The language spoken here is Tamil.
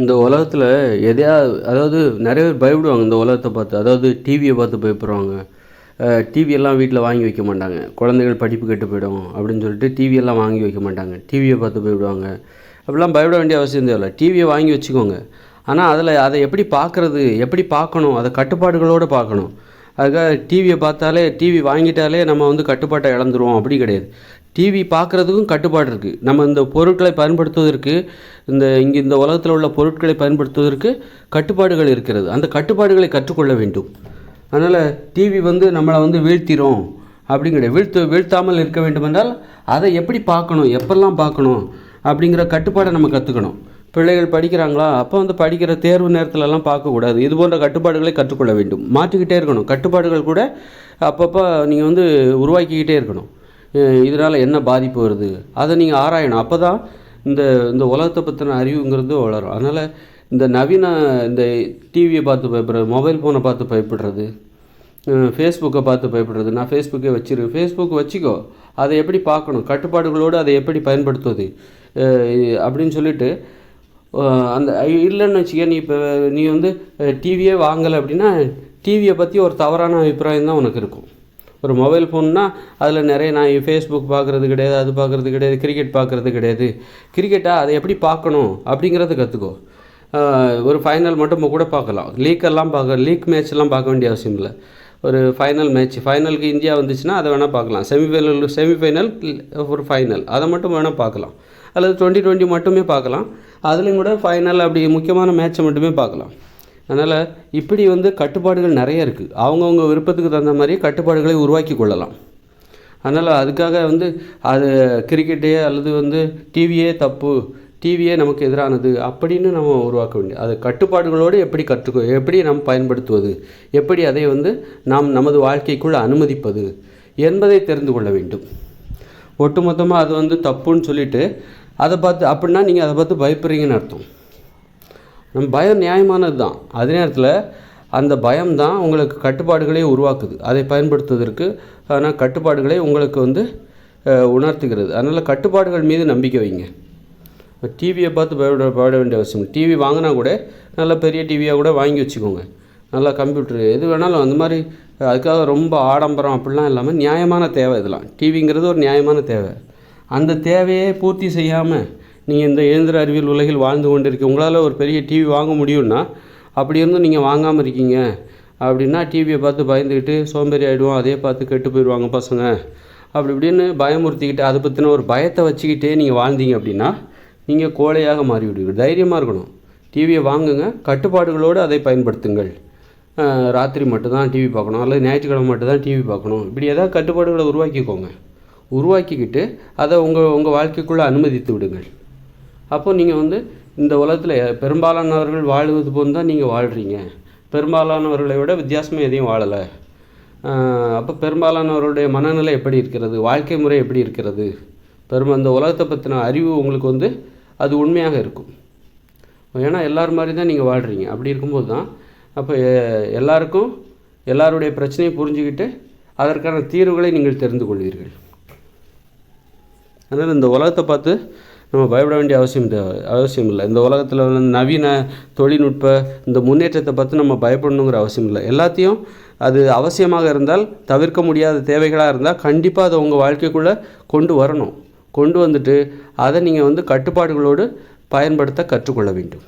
இந்த உலகத்தில் எதையா அதாவது நிறைய பேர் பயப்படுவாங்க இந்த உலகத்தை பார்த்து. அதாவது டிவியை பார்த்து பயப்படுவாங்க. டிவியெல்லாம் வீட்டில் வாங்கி வைக்க மாட்டாங்க. குழந்தைகள் படிப்பு கெட்டு போயிடும் அப்படின்னு சொல்லிட்டு டிவியெல்லாம் வாங்கி வைக்க மாட்டாங்க. டிவியை பார்த்து போயிடுவாங்க அப்படிலாம் பயப்பட வேண்டிய அவசியம் தேவையில்ல டிவியை வாங்கி வச்சுக்கோங்க. ஆனால் அதில் அதை எப்படி பார்க்குறது எப்படி பார்க்கணும் அதை கட்டுப்பாடுகளோடு பார்க்கணும். அதுக்காக டிவியை பார்த்தாலே டிவி வாங்கிட்டாலே நம்ம வந்து கட்டுப்பாட்டை இழந்துருவோம். அப்படி கிடையாது. டிவி பார்க்குறதுக்கும் கட்டுப்பாடு இருக்குது நம்ம இந்த பொருட்களை பயன்படுத்துவதற்கு இந்த இங்கே இந்த உலகத்தில் உள்ள பொருட்களை பயன்படுத்துவதற்கு கட்டுப்பாடுகள் இருக்கிறது. அந்த கட்டுப்பாடுகளை கற்றுக்கொள்ள வேண்டும். அதனால் டிவி வந்து நம்மளை வந்து வீழ்த்திரும். அப்படிங்கிற வீழ்த்து வீழ்த்தாமல் இருக்க வேண்டுமென்றால் அதை எப்படி பார்க்கணும் எப்பெல்லாம் பார்க்கணும் அப்படிங்கிற கட்டுப்பாடை நம்ம கற்றுக்கணும் பிள்ளைகள் படிக்கிறாங்களா? அப்போ வந்து படிக்கிற தேர்வு நேரத்திலலாம் பார்க்கக்கூடாது. இது போன்ற கட்டுப்பாடுகளை கற்றுக்கொள்ள வேண்டும். மாற்றிக்கிட்டே இருக்கணும். கட்டுப்பாடுகள் கூட அப்பப்போ நீங்கள் வந்து உருவாக்கிக்கிட்டே இருக்கணும். இதனால் என்ன பாதிப்பு வருது? அதை நீங்கள் ஆராயணும். அப்போ தான் இந்த இந்த உலகத்தை பற்றின அறிவுங்கிறது வளரும். அதனால் இந்த நவீன இந்த டிவியை பார்த்து பயப்படுறது மொபைல் ஃபோனை பார்த்து பயப்படுறது ஃபேஸ்புக்கை பார்த்து பயப்படுறது நான் ஃபேஸ்புக்கே வச்சிரு ஃபேஸ்புக் வச்சுக்கோ. அதை எப்படி பார்க்கணும்? கட்டுப்பாடுகளோடு அதை எப்படி பயன்படுத்துவது? அப்படின்னு சொல்லிட்டு அந்த இல்லைன்னு வச்சுக்க நீ இப்போ நீ வந்து டிவியே வாங்கலை அப்படின்னா டிவியை பற்றி ஒரு தவறான அபிப்பிராயம் தான் உனக்கு இருக்கும். ஒரு மொபைல் ஃபோன்னால் அதில் நிறைய நான் ஃபேஸ்புக் பார்க்குறது கிடையாது அது பார்க்குறது கிடையாது கிரிக்கெட் பார்க்குறது கிடையாது. கிரிக்கெட்டாக அதை எப்படி பார்க்கணும் அப்படிங்கிறத கற்றுக்கோ ஒரு ஃபைனல் மட்டும் கூட பார்க்கலாம். லீக்கெல்லாம் பார்க்க லீக் மேட்ச்லாம் பார்க்க வேண்டிய அவசியம் இல்லை. ஒரு ஃபைனல் மேட்ச் ஃபைனலுக்கு இந்தியா வந்துச்சுன்னா அதை வேணால் பார்க்கலாம். செமிஃபைனல் செமிஃபைனல் ஒரு ஃபைனல் அதை மட்டும் வேணால் பார்க்கலாம். அல்லது டுவெண்ட்டி டுவெண்ட்டி மட்டுமே பார்க்கலாம். அதுலேயும் கூட ஃபைனல் அப்படி முக்கியமான மேட்ச்சை மட்டுமே பார்க்கலாம். அதனால் இப்படி வந்து கட்டுப்பாடுகள் நிறைய இருக்குது அவங்கவுங்க விருப்பத்துக்கு தகுந்த மாதிரி கட்டுப்பாடுகளை உருவாக்கி கொள்ளலாம். அதனால் அதுக்காக வந்து அது கிரிக்கெட்டே அல்லது வந்து டிவியே தப்பு டிவியே நமக்கு எதிரானது அப்படின்னு நம்ம உருவாக்க வேண்டிய அது கட்டுப்பாடுகளோடு எப்படி கற்றுக்கோ எப்படி நாம் பயன்படுத்துவது எப்படி அதை வந்து நாம் நமது வாழ்க்கைக்குள் அனுமதிப்பது என்பதை தெரிந்து கொள்ள வேண்டும். ஒட்டுமொத்தமாக அது வந்து தப்புன்னு சொல்லிவிட்டு அதை பார்த்து அப்படின்னா நீங்கள் அதை பார்த்து பயப்படுறீங்கன்னு அர்த்தம். நம்ம பயம் நியாயமானது தான் அதே நேரத்தில் அந்த பயம் தான் உங்களுக்கு கட்டுப்பாடுகளே உருவாக்குது. அதை பயன்படுத்துவதற்கு ஆனால் கட்டுப்பாடுகளை உங்களுக்கு வந்து உணர்த்துகிறது. அதனால் கட்டுப்பாடுகள் மீது நம்பிக்கை வைங்க. டிவியை பார்த்து பயப்பட பயப்பட வேண்டிய அவசியம் டிவி வாங்கினா கூட நல்ல பெரிய டிவியாக கூட வாங்கி வச்சுக்கோங்க. நல்லா கம்ப்யூட்டர் எது வேணாலும் அந்த மாதிரி அதுக்காக ரொம்ப ஆடம்பரம் அப்படிலாம் இல்லாமல் நியாயமான தேவை இதெல்லாம். டிவிங்கிறது ஒரு நியாயமான தேவை. அந்த தேவையை பூர்த்தி செய்யாமல் நீங்கள் இந்த இயந்திர அறிவியல் உலகில் வாழ்ந்து கொண்டு உங்களால் ஒரு பெரிய டிவி வாங்க முடியும்னா அப்படி இருந்தும் நீங்கள் வாங்காமல் இருக்கீங்க. அப்படின்னா டிவியை பார்த்து பயந்துக்கிட்டு சோம்பேறி ஆகிடுவோம் அதே பார்த்து கெட்டு போயிடுவாங்க பசங்க. அப்படி இப்படின்னு பயமுறுத்திக்கிட்டு அதை பற்றின ஒரு பயத்தை வச்சுக்கிட்டே நீங்கள் வாழ்ந்தீங்க அப்படின்னா நீங்கள் கோழையாக மாறிவிடுவீர்கள் தைரியமாக இருக்கணும். டிவியை வாங்குங்க. கட்டுப்பாடுகளோடு அதை பயன்படுத்துங்கள். ராத்திரி மட்டும்தான் டிவி பார்க்கணும். அல்லது ஞாயிற்றுக்கிழமை மட்டும் தான் டிவி பார்க்கணும். இப்படி ஏதாவது கட்டுப்பாடுகளை உருவாக்கிக்கோங்க. உருவாக்கிக்கிட்டு அதை உங்கள் உங்கள் வாழ்க்கைக்குள்ளே அனுமதித்து விடுங்கள். அப்போது நீங்கள் வந்து இந்த உலகத்தில் பெரும்பாலானவர்கள் வாழ்வது போல் தான் நீங்கள் வாழ்கிறீங்க பெரும்பாலானவர்களை விட வித்தியாசமாக எதையும் வாழலை. அப்போ பெரும்பாலானவருடைய மனநிலை எப்படி இருக்கிறது? வாழ்க்கை முறை எப்படி இருக்கிறது? பெரும் அந்த உலகத்தை பற்றின அறிவு உங்களுக்கு வந்து அது உண்மையாக இருக்கும். ஏன்னா எல்லோரும் மாதிரி தான் நீங்கள் வாழ்கிறீங்க அப்படி இருக்கும்போது தான் அப்போ எல்லாருக்கும் எல்லாருடைய பிரச்சனையை புரிஞ்சுக்கிட்டு அதற்கான தீர்வுகளை நீங்கள் தெரிந்து கொள்வீர்கள். அதனால் இந்த உலகத்தை பார்த்து நம்ம பயப்பட வேண்டிய அவசியம் தேவை அவசியம் இல்லை. இந்த உலகத்தில் உள்ள நவீன தொழில்நுட்ப இந்த முன்னேற்றத்தை பார்த்து நம்ம பயப்படணுங்கிற அவசியம் இல்லை. எல்லாத்தையும் அது அவசியமாக இருந்தால் தவிர்க்க முடியாத தேவைகளாக இருந்தால் கண்டிப்பாக அதை உங்கள் வாழ்க்கைக்குள்ளே கொண்டு வரணும். கொண்டு வந்துட்டு அதை நீங்கள் வந்து கட்டுப்பாடுகளோடு பயன்படுத்த கற்றுக்கொள்ள வேண்டும்.